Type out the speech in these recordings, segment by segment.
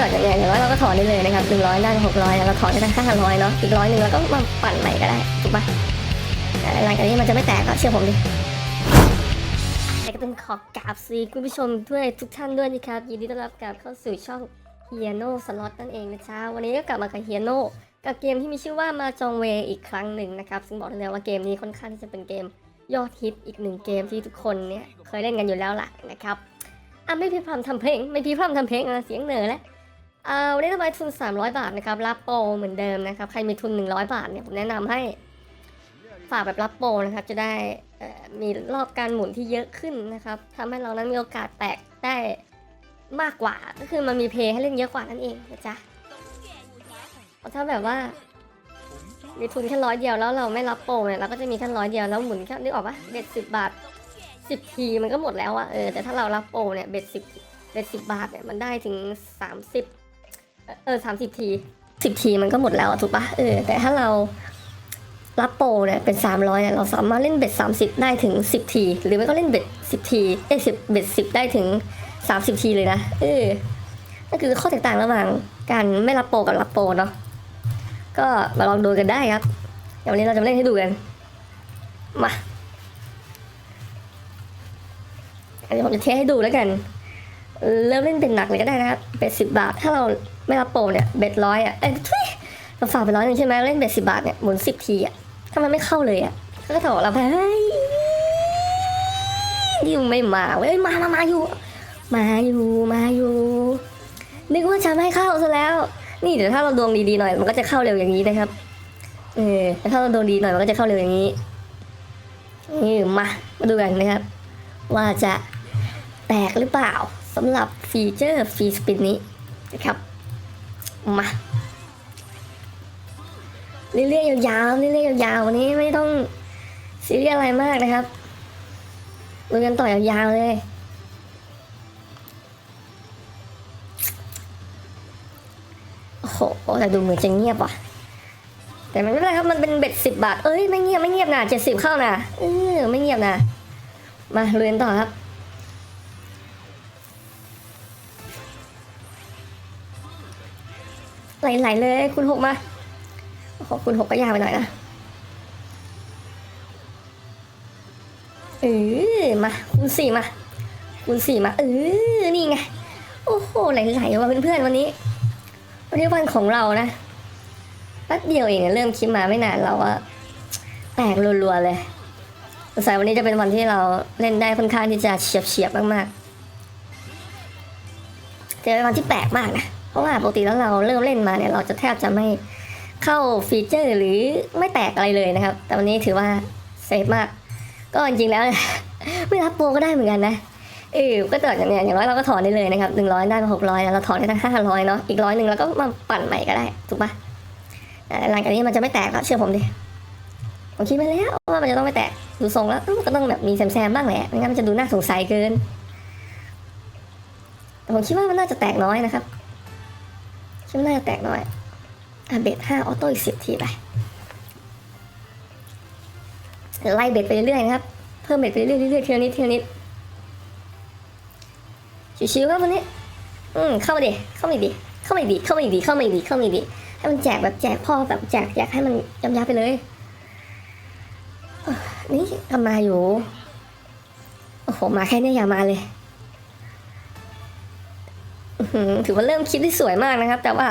กิดอย่างเงี้ยอย่างน้อยเราก็ถอนได้เลยนะครับหนึ่งร้อยได้หกร้อยเราถอนได้ทั้งห้าร้อยเนาะอีกร้อยหนึ่งเราก็มาปั่นใหม่ก็ได้ถูกปะหลังจากนี้มันจะไม่แตกก็เชื่อผมดิแต่ก็ต้องขอกราบสีคุณผู้ชมด้วยทุกท่านด้วยนะครับยินดีต้อนรับกลับเข้าสู่ช่องเฮียโน่สล็อตนั่นเองนะจ๊ะวันนี้ก็กลับมากับเฮียโน่กับเกมที่มีชื่อว่ามาจองเวอีกครั้งหนึ่งนะครับซึ่งบอกได้เลยว่าเกมนี้ค่อนข้างที่จะเป็นเกมยอดฮิตอีกหนึ่งเกมที่ทุกคนเนี่ยเคยเล่นกันอยู่แล้วล่ะนะครับอะไม่พี่พรำทำเพลงไม่พี่พรำทำเพลงอะเสียงเหนือแล้ว อ่าวันนี้ทำไมทุน 300 บาทนะครับ รับโปรเหมือนเดิมนะครับ ใครมีทุน 100 บาทเนี่ยผมแนะนำให้ฝากแบบรับโปรนะครับ จะได้มีรอบการหมุนที่เยอะขึ้นนะครับทำให้เรานั้นมีโอกาสแตกได้มากกว่า ก็คือมันมีเพลงให้เล่นเยอะกว่านั่นเองนะจ๊ะเพราะถ้าแบบว่า มีทุนแค่ร้อยเดียวแล้วเราไม่รับโปรเนี่ยเราก็จะมีแค่ร้อยเดียวแล้วหมุนแค่นึกออกปะเบ็ดสิบบาทสิบทีมันก็หมดแล้วอะเออแต่ถ้าเรารับโปรเนี่ยเบ็ดสิบเบ็ดสิบบาทเนี่ยมันได้ถึงสามสิบ เออสามสิบทีสิบทีมันก็หมดแล้วอะถูกปะเออแต่ถ้าเรารับโปรเนี่ยเป็นสามร้อยเนี่ยเราสามารถเล่นเบ็ดสามสิบได้ถึงสิบที หรือไม่ก็เล่นเบ็ดสิบทีเอ้สิบเบ็ดสิบได้ถึงสามสิบทีเลยนะเออนั่นคือข้อแตกต่างระหว่างการไม่รับโปรกับรับโปรเนาะก็มาลองดูกันได้ครับเดี๋ยววันนี้เราจะมาเล่นให้ดูกันมาอันนี้ผมจะเทสให้ดูแล้วกัน เริ่มเล่นเป็นหนักเลยก็ได้นะครับเบ็ดสิบบาทถ้าเรา ไม่รับโปรเนี่ยเบ็ดร้อยอะเอ้ยทุยเราฝากไปร้อยหนึ่งใช่ไหมเล่นเบ็ดสิบบาทเนี่ยหมุนสิบทีอะถ้ามันไม่เข้าเลยอะก็ถอดเราไปเฮ้ยนี่งไม่มาเว้ยมามามาอยู่ มาอยู่มาอยู่นึกว่าจะไม่เข้าซะแล้ว นี่เดี๋ยวถ้าเราดวงดีๆหน่อย มันก็จะเข้าเร็วอย่างนี้นะครับเออแต่ถ้าเราดวงดีหน่อยมันก็จะเข้าเร็วอย่างนี้นี่มามาดูกันนะครับ ว่าจะแตกหรือเปล่าสำหรับฟีเจอร์ฟรีสปินนี้นะครับ มาเรื่อยๆยาวๆเรื่อยๆยาวๆวันนี้ไม่ต้องซีเรียสอะไรมากนะครับลุยกันต่อยาวๆเลยโอ้โหแต่ดูเหมือนจะเงียบว่ะ แต่มันไม่เป็นไรครับมันเป็นเบ็ดสิบบาท เอ้ยไม่เงียบไม่เงียบนะเจ็ดสิบเข้านะเออไม่เงียบนะมาเรียนต่อครับ ไหลๆเลยคุณหกมาโอ้โหคุณหกก็ยาวไปหน่อยนะเออมาคุณสี่มา คุณสี่มาเออนี่ไง โอ้โหไหลๆว่ะเพื่อนๆวันนี้ วันนี้วันของเรานะแป๊บเดียวเองเริ่มคลิปมาไม่นานเราอะแตกรัวๆเลยสงสัยวันนี้จะเป็นวันที่เราเล่นได้ค่อนข้างที่จะเฉียบเฉียบๆมากๆจะเป็นวันที่แปลกมากนะ เพราะว่าปกติแล้วเราเริ่มเล่นมาเนี่ยเราจะแทบจะไม่เข้าฟีเจอร์หรือไม่แตกอะไรเลยนะครับ แต่วันนี้ถือว่าเซฟมาก ก็จริงๆแล้ว ไม่รับโปรก็ได้เหมือนกันนะเออก็เกิดอย่างเนี้ยอย่างน้อยเราก็ถอนได้เลยนะครับหนึ่งร้อยได้มาหกร้อยเราถอนได้ทั้งห้าร้อยเนาะอีกร้อยหนึ่งเราก็มาปั่นใหม่ก็ได้ถูกปะหลังจากนี้มันจะไม่แตกแล้วเชื่อผมดิผมคิดไปแล้วว่ามันจะต้องไม่แตกดูทรงแล้วมันก็ต้องแบบมีแซมๆบ้างแหละไม่งั้นมันจะดูน่าสงสัยเกินแต่ผมคิดว่ามันน่าจะแตกน้อยนะครับ คิดว่าน่าจะแตกน้อยอะเบ็ดห้าออโต้อีกสิบทีไปไล่เบ็ดไปเรื่อยๆนะครับ เพิ่มเบ็ดไปเรื่อยๆเรื่อยๆทีละนิดทีละนิดชิวๆครับวันนี้ อืมเข้ามาดิเข้ามาดิเข้ามาดิเข้ามาดิเข้ามาดิเข้ามาดิให้มันแจกแบบแจกพ่อแบบแจกแจกให้มันยำยาไปเลยนี่ทำมาอยู่ โอ้โห มาแค่เนี้ยอย่ามาเลย ถือว่าเริ่มคิดได้สวยมากนะครับ แต่ว่า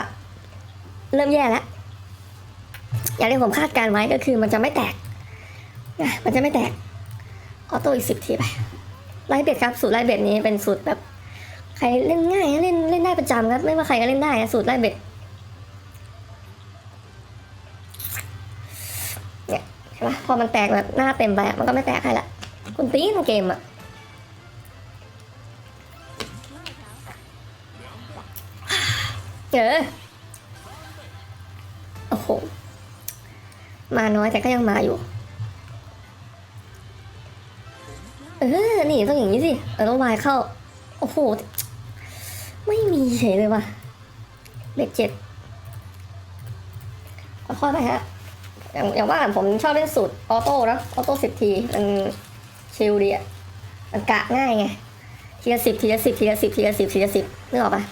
เริ่มแย่แล้วอย่างที่ผมคาดการไว้ก็คือมันจะไม่แตก มันจะไม่แตก ออโต้อีกสิบทีไปไล่เบ็ดครับ สูตรไล่เบ็ดนี้เป็นสูตรแบบ ใครเล่นง่ายเล่นเล่นได้ประจำครับ ไม่ว่าใครก็เล่นได้สูตรไล่เบ็ดเนี่ยเห็นปะพอมันแตกแบบหน้าเต็มไปมันก็ไม่แตกให้ละคุณตีนเกมอะ เออโอ้โห มาน้อยแต่ก็ยังมาอยู่ เออ นี่ต้องอย่างนี้สิ เออต้องวายเข้า โอ้โห ไม่มีเฉยเลยว่ะเบ็ดเจ็ดค่อยไปฮะ อย่างอย่างว่าผมชอบเล่นสูตรออโต้นะออโต้สิบทีมันชิลดีอะมันกะง่ายไง ทีละสิบทีละสิบทีละสิบทีละสิบทีละสิบนึกออกปะ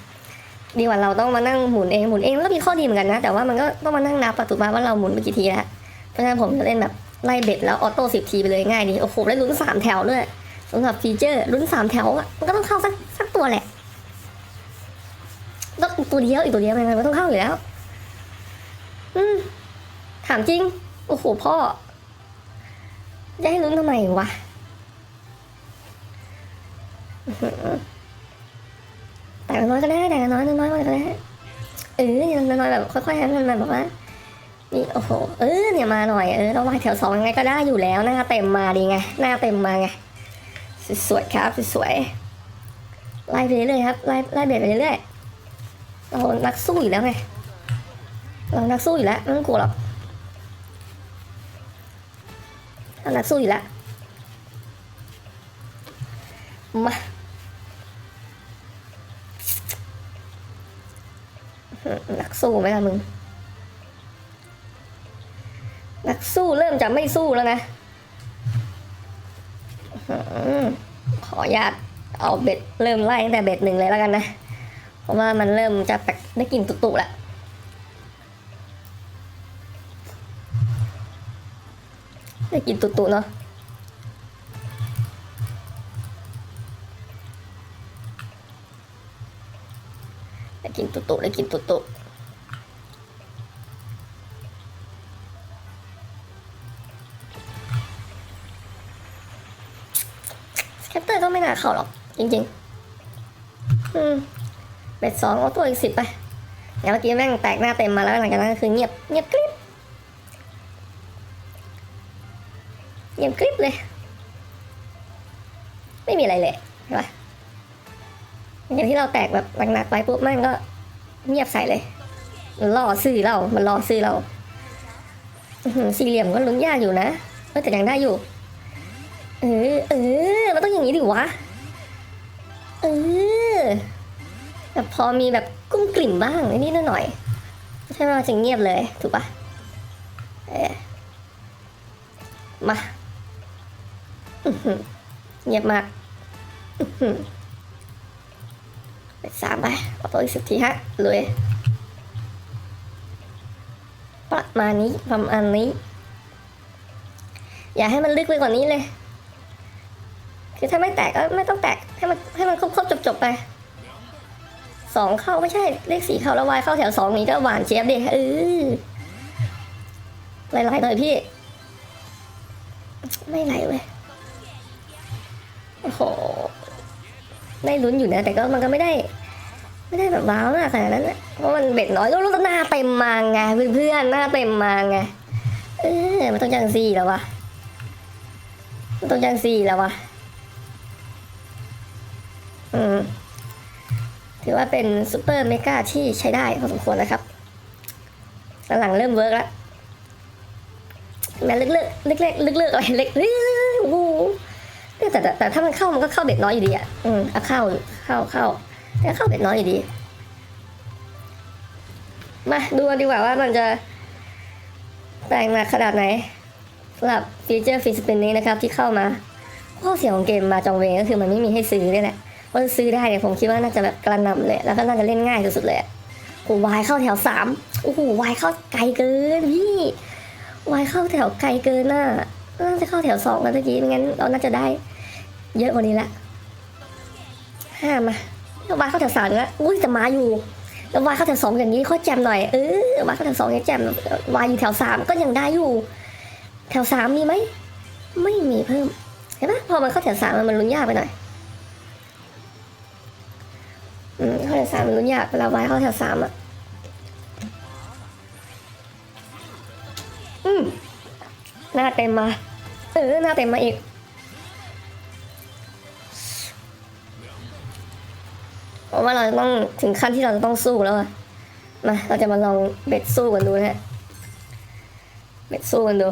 ดีกว่าเราต้องมานั่งหมุนเองหมุนเองมันก็มีข้อดีเหมือนกันนะ แต่ว่ามันก็ต้องมานั่งนับปัจจุบันว่าเราหมุนไปกี่ทีแล้วเพราะฉะนั้นผมจะเล่นแบบไล่เบ็ดแล้วออโต้สิบทีไปเลยง่ายดีโอ้โหได้ลุ้นสามแถวด้วยสำหรับฟีเจอร์ลุ้นสามแถวอะมันก็ต้องเข้าสักสักตัวแหละต้องตัวเดียวอีกตัวเดียวยังไงมันต้องเข้าอยู่แล้ว อืมถามจริง โอ้โหพ่อจะให้ลุ้นทำไมวะ แต่น้อยก็ได้แต่น้อยน้อยก็ได้เออเนี่ยน้อยแบบค่อยๆให้มันมาแบบว่านี่โอ้โหเออเนี่ยมาหน่อยเออเราวายแถวสองยังไงก็ได้อยู่แล้วหน้าเต็มมาดีไงหน้าเต็มมาไงสวยๆครับสวยๆไล่ไปเรื่อยๆครับไล่ไล่เบียดไปเรื่อยๆเรานักสู้อยู่แล้วไงเรานักสู้อยู่แล้วไม่ต้องกลัวหรอกเรานักสู้อยู่แล้วมา นักสู้ไหมล่ะมึง นักสู้เริ่มจะไม่สู้แล้วนะอขออนุญาตเอาเบ็ดเริ่มไล่ตั้งแต่เบ็ดหนึ่งเลยแล้วกันนะ เพราะว่ามันเริ่มจะแปลกได้กลิ่นตุ่ๆแล้วได้กินตุ่ๆเนาะ กินตุ่ๆได้กินตุ่ๆสแคตเตอร์ก็ไม่น่าเข้าหรอก จริง ๆ อืมเบ็ดสองเอาตัวอีกสิบไปอย่างเมื่อกี้แม่งแตกหน้าเต็มมาแล้วหลังจากนั้นก็คือเงียบเงียบกริบเงียบกริบเลย ไม่มีอะไรเลยใช่ปะ อย่างที่เราแตกแบบหนักๆไปปุ๊บมันก็เงียบใส่เลยมันล่อซื้อเรา มันล่อซื้อเราสี่เหลี่ยมก็ลุ้นยากอยู่นะแต่ยังได้อยู่ เออ เออ มันต้องอย่างนี้ดิวะ เออแบบพอมีแบบกุ้งกลิ่มบ้างนิดหน่อย ใช่ว่ามันจะเงียบเลย ถูกปะเออมาเงียบมากอื สามไปเอาตัวอีกสิบทีฮะเลยประมาณนี้ประมาณนี้ อย่าให้มันลึกไปกว่านี้เลย คือถ้าไม่แตกก็ไม่ต้องแตกให้มันให้มันครบๆจบๆไปสองเข้าไม่ใช่เลขสี่เข้าแล้ววายเข้าแถวสองนี้ก็หวานเจี๊ยบดิเออไหลๆหน่อยพี่ ไม่ไหลเว้ยโอ้โหได้ลุ้นอยู่นะ แต่ก็มันก็ไม่ได้ ไม่ได้แบบว้าวมากขนาดนั้นนะเพราะมันเบ็ดน้อยแล้วลูกหน้าเต็มมาไงเพื่อนๆหน้าเต็มมาไงเออมันต้องจังสี่แล้ววะมันต้องจังสี่แล้ววะอืมถือว่าเป็นซูเปอร์เมกาที่ใช้ได้พอสมควรนะครับหลังๆเริ่มเวิร์กแล้วแม้เล็กๆเล็กๆเล็กๆอะไรเล็กๆโอ้โหแต่แต่แต่แต่ถ้ามันเข้ามันก็เข้าเบ็ดน้อยอยู่ดีอะอืมเอาเข้าเข้าเข้า แต่เข้าเบ็ดน้อยอยู่ดี มาดูกันดีกว่าว่ามันจะแต่งมาขนาดไหนสำหรับฟีเจอร์ฟิสเปนนี้นะครับที่เข้ามา ข้อเสียของเกมมาจองเวงก็คือมันไม่มีให้ซื้อนี่แหละเพราะซื้อได้เนี่ยผมคิดว่าน่าจะแบบกระนำเลย แล้วก็น่าจะเล่นง่ายสุดๆเลยโอ้วายเข้าแถวสามโอ้โหวายเข้าไกลเกินพี่วายเข้าแถวไกลเกินน่ะน่าจะเข้าแถวสองกันตะกี้ไม่งั้นเราน่าจะได้ เยอะกว่านี้ละห้ามา วายเข้าแถวสามแล้วอุ้ยจะมาอยู่แล้ววายเข้าแถวสองอย่างนี้ค่อยแจมหน่อยเออวายเข้าแถวสองอย่างแจมวายอยู่แถวสามก็ยังได้อยู่ แถวสามมีไหมไม่มีเพิ่มเห็นปะพอมันเข้าแถวสามมันลุ้นยากไปหน่อยอืมเข้าแถวสามมันลุ้นยากเวลาวายเข้าแถวสามอะอืมหน้าเต็มมาเออหน้าเต็มมาอีก ราะว่าเราต้องถึงขั้นที่เราจะต้องสู้แล้วอะมาเราจะมาลองเบ็ดสู้กันดูนะฮะเบ็ดสู้กันดู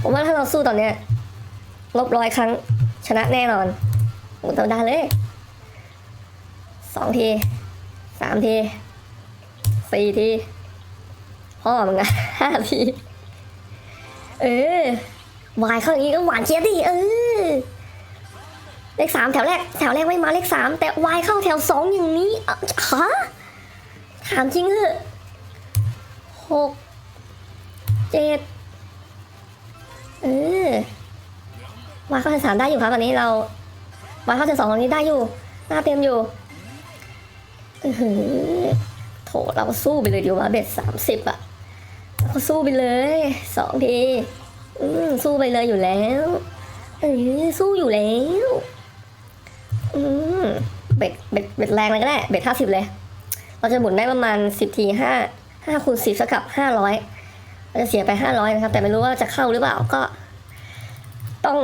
ผมว่าถ้าเราสู้ตอนเนี้ยลบร้อยครั้งชนะแน่นอนหมุนธรรมดาเลยสองทีสามทีสี่ทีพ่อมึงอะห้าทีเออวายเข้าอย่างนี้ก็หวานเจี๊ยบดิเออ เลขสามแถวแรกแถวแรกไม่มาเลขสามแต่วายเข้าแถวสองอย่างนี้ฮะถามจริงเหอะหกเจ็ดเออวายเข้าแถวสามได้อยู่ครับตอนนี้เราวายเข้าแถวสองตรงนี้ได้อยู่หน้าเต็มอยู่เออโถเราสู้ไปเลยดีกว่าเบ็ดสามสิบอะเราสู้ไปเลยสองทีอืมสู้ไปเลยอยู่แล้วเออสู้อยู่แล้ว เบ็ดเบ็ดเบ็ดแรงเลยก็ได้ เบ็ดห้าสิบเลย เราจะหมุนได้ประมาณสิบทีห้าห้าคูณสิบเท่ากับห้าร้อยเราจะเสียไปห้าร้อยนะครับ แต่ไม่รู้ว่าจะเข้าหรือเปล่าก็ ต้อง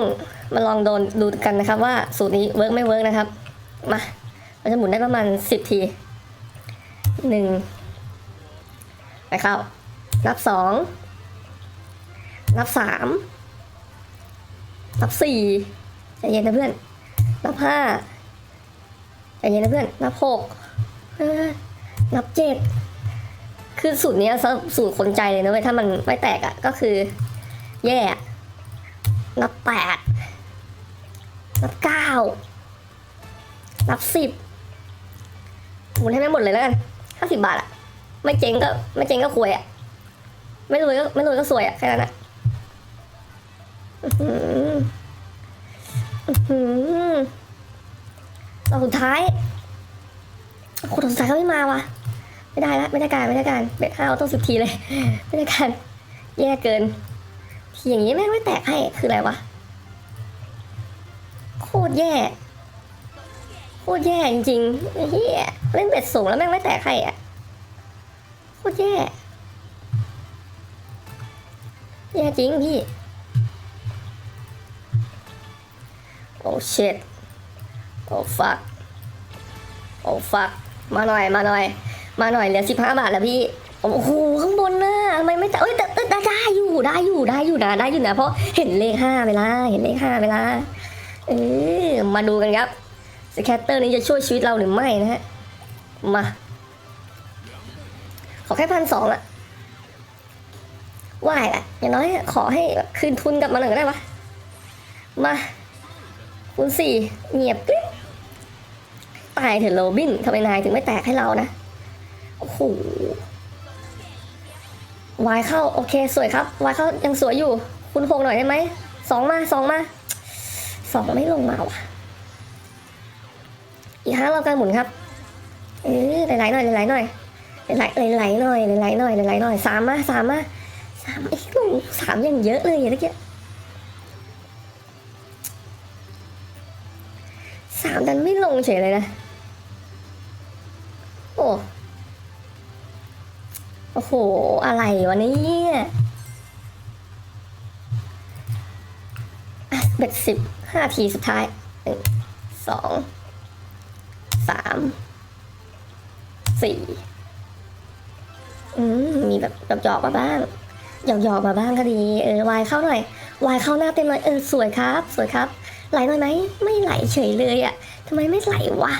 มาลองโดนดูกันนะครับ ว่าสูตรนี้เวิร์กไม่เวิร์กนะครับ มาเราจะหมุนได้ประมาณสิบทีหนึ่งไปเข้า นับสองนับสามนับสี่ใจเย็นนะเพื่อน นับห้า ใจเย็นนะเพื่อนนับหกนับเจ็ดคือสูตรนี้สำหรับสูตรคนใจเลยนะเว้ยถ้ามันไม่แตกอะ่ะก็คือ แย่นับแปดนับเก้านับสิบหมุนให้ไม่หมดเลยแล้วกันห้าสิบบาทอะ่ะ ไม่เจ๊งก็ไม่เจ๊งก็ควยอะ่ะไม่รวยก็ไม่รวยก็สวยอะ่ะแค่นั้นอะ่ะอือหือ ตอนสุดท้ายคนสุดท้ายก็ไม่มาวะไม่ได้ละไม่ได้การไม่ได้การเบ็ดห้าเอาต้องสิบทีเลย ไม่ได้การแย่เกิน ทีอย่างนี้แม่งไม่แตกให้คืออะไรวะโคตรแย่โคตรแย่จริงๆไอ้เฮียเล่นเบ็ดสูงแล้วแม่งไม่แตกให้อะโคตรแย่แย่จริงพี่โอ้ shit โอ้ fuck โอ้ fuck มาหน่อยมาหน่อย มาหน่อยเหลือสิบห้าบาทแล้วพี่โอ้โหข้างบนน่ะทำไมไม่แต่เอ้ยแต่แต่ได้อยู่ได้อยู่ได้อยู่นะได้อยู่นะเพราะเห็นเลขห้าเวลาเห็นเลขห้าเวลาเออมาดูกันครับสแคตเตอร์นี้จะช่วยชีวิตเราหรือไม่นะฮะมาขอแค่พันสองอะไหวแหละอย่างน้อยขอให้คืนทุนกลับมาหน่อยก็ได้วะมาคูณสี่เงียบกริ๊บ ตายเถอะโรบินทำไมนายถึงไม่แตกให้เรานะ โอ้โหวายเข้าโอเคสวยครับวายเข้ายังสวยอยู่ คุณหกหน่อยได้ไหมสองมาสองมาสองไม่ลงมาว่ะ อีกห้าเราการหมุนครับ เออไหลๆหน่อยไหลๆหน่อยไหลไหลๆหน่อยไหลๆหน่อยไหลๆหน่อยสามมาสามมาสามไอ้ลงสามย่างเยอะเลยอย่างเมื่อกี้สามดันไม่ลงเฉยเลยนะ โอ้โห อะไรวะเนี่ยเบ็ดสิบห้าทีสุดท้ายหนึ่งสองสามสี่อืมมีแบบหยอกๆมาบ้างหยอกๆมาบ้างก็ดี เออวายเข้าหน่อยวายเข้าหน้าเต็มหน่อยเออสวยครับ สวยครับ ไหลหน่อยไหมไม่ไหลเฉยเลยอะ่ะทำไมไม่ไหลวะ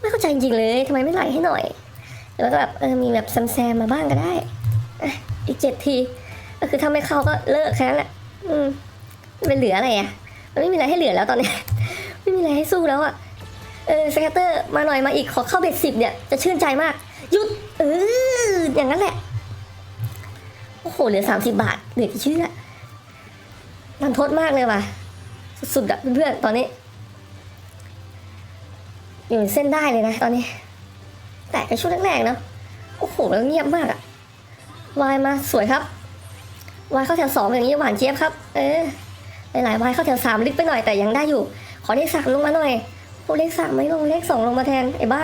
ไม่เข้าใจจริงเลยทำไมไม่ไหลให้หน่อย แล้วก็แบบเออมีแบบแซมๆมาบ้างก็ได้อีกเจ็ดที ก็คือถ้าไม่เข้าก็เลิกแค่นั้นแหละอืมมันเหลืออะไรอะ่ะ มันไม่มีอะไรให้เหลือแล้วตอนนี้ ไม่มีอะไรให้สู้แล้วอะ่ะ เออสแกตเตอร์มาหน่อยมาอีกขอเข้าเบ็ดสิบเนี่ย จะชื่นใจมาก หยุดเอออย่างนั้นแหละ โอ้โห เหลือสามสิบบาทเหลือกี่ชื่ออะมันทดมากเลยว่ะ สุดๆอะเพื่อนๆตอนนี้ อยู่เส้นได้เลยนะตอนนี้ แต่ในช่วงแรกๆเนาะโอ้โหแล้วเงียบมากอะวายมาสวยครับวายเข้าแถวสองอย่างนี้หวานเจี๊ยบครับ เออหลายๆวายเข้าแถวสามลึกไปหน่อยแต่ยังได้อยู่ ขอเลขสามลงมาหน่อยโอ้เลขสามไม่ลงเลขสองลงมาแทนไอ้บ้า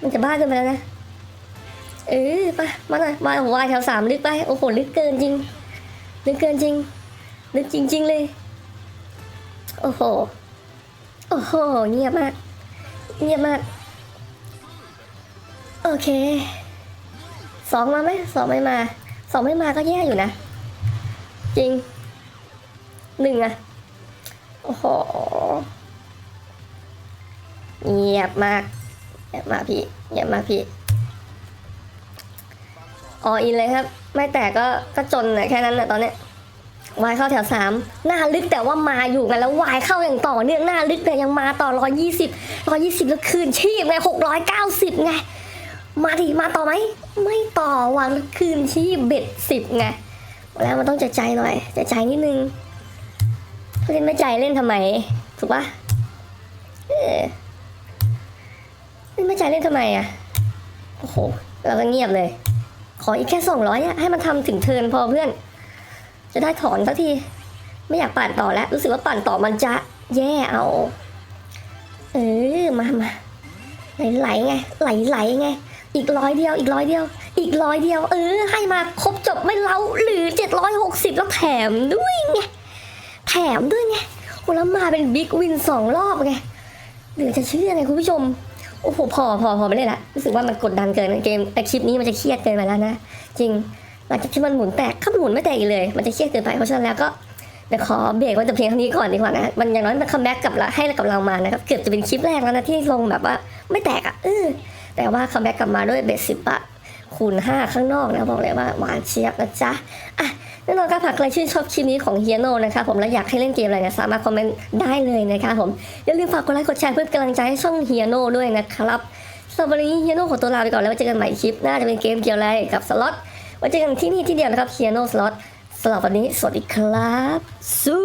มันจะบ้าเกินไปแล้วนะเออไปมาหน่อยวายวายแถวสามลึกไปโอ้โหลึกเกินจริงลึกเกินจริงลึกจริง ๆ เลย โอ้โหโอ้โหเงียบมากเงียบมาก โอเคสองมาไหมสองไม่มาสองไม่มาก็แย่อยู่นะ จริงหนึ่งอะโอ้โหเงียบมากเงียบมากพี่เงียบมากพี่ออินเลยครับ ไม่แตกก็ก็จนนะแค่นั้นแหละตอนเนี้ยวายเข้าแถวสามหน้าลึกแต่ว่ามาอยู่กันแล้ววายเข้าอย่างต่อเนื่องหน้าลึกแต่ยังมาต่อร้อยยี่สิบร้อยยี่สิบแล้วคืนชีพไงหกร้อยเก้าสิบไง มาดิมาต่อไหม ไม่ต่อวางคืนชีพเบ็ดสิบไง แล้วมันต้องใจใจหน่อยใจใจนิดนึงเล่นไม่ใจเล่นทำไม ถูกปะเล่นไม่ใจเล่นทำไมอะ โอ้โห เราก็เงียบเลย ขออีกแค่สองร้อยอะให้มันทำถึงเทินพอเพื่อน จะได้ถอนสักที ไม่อยากปั่นต่อแล้ว รู้สึกว่าปั่นต่อมันจะแย่เอา เออ มามาไหลๆไง ไหลๆไง อีกร้อยเดียวอีกร้อยเดียว อีกร้อยเดียว เออ ให้มาครบจบไม่เล้าหรือเจ็ดร้อยหกสิบแล้วแถมด้วยไงแถมด้วยไงโอ้แล้วมาเป็นบิ๊กวินสองรอบไงเหลือจะเชื่อไงคุณผู้ชมโอ้โหพอพอพอไม่ได้ละรู้สึกว่ามันกดดันเกินเกมแต่คลิปนี้มันจะเครียดเกินไปแล้วนะจริงหลังจากที่มันหมุนแตกถ้ามันหมุนไม่แตกอีกเลย มันจะเครียดเกินไปเพราะฉะนั้นแล้วก็เดี๋ยวขอเบรกไว้แต่เพียงเท่านี้ก่อนดีกว่านะมันอย่างน้อยมันคัมแบ็กกับเราให้กับเรามานะครับเกือบจะเป็นคลิปแรกแล้วนะที่ลงแบบว่าไม่แตกอะเออ แต่ว่าคัมแบ็กกลับมาด้วยเบสสิบะคูณห้าข้างนอกนะบอกเลยว่าหวานเชียบนะจ๊ะอะแน่นอนครับหากใครชื่นชอบคลิปนี้ของเฮียโนนะคะผมและอยากให้เล่นเกมอะไรเนี่ยสามารถคอมเมนต์ได้เลยนะคะผมอย่าลืมฝากกดไลค์กดแชร์เพื่อเป็นกำลังใจให้ช่องเฮียโนด้วยนะครับสำหรับวันนี้เฮียโนขอตัวลาไปก่อนแล้วไว้เจอกันใหม่คลิปหน้าจะเป็นเกมเกี่ยวอะไรกับสล็อตไว้เจอกันที่นี่ที่เดียวนะครับเฮียโนสล็อตสำหรับวันนี้สวัสดีครับสู้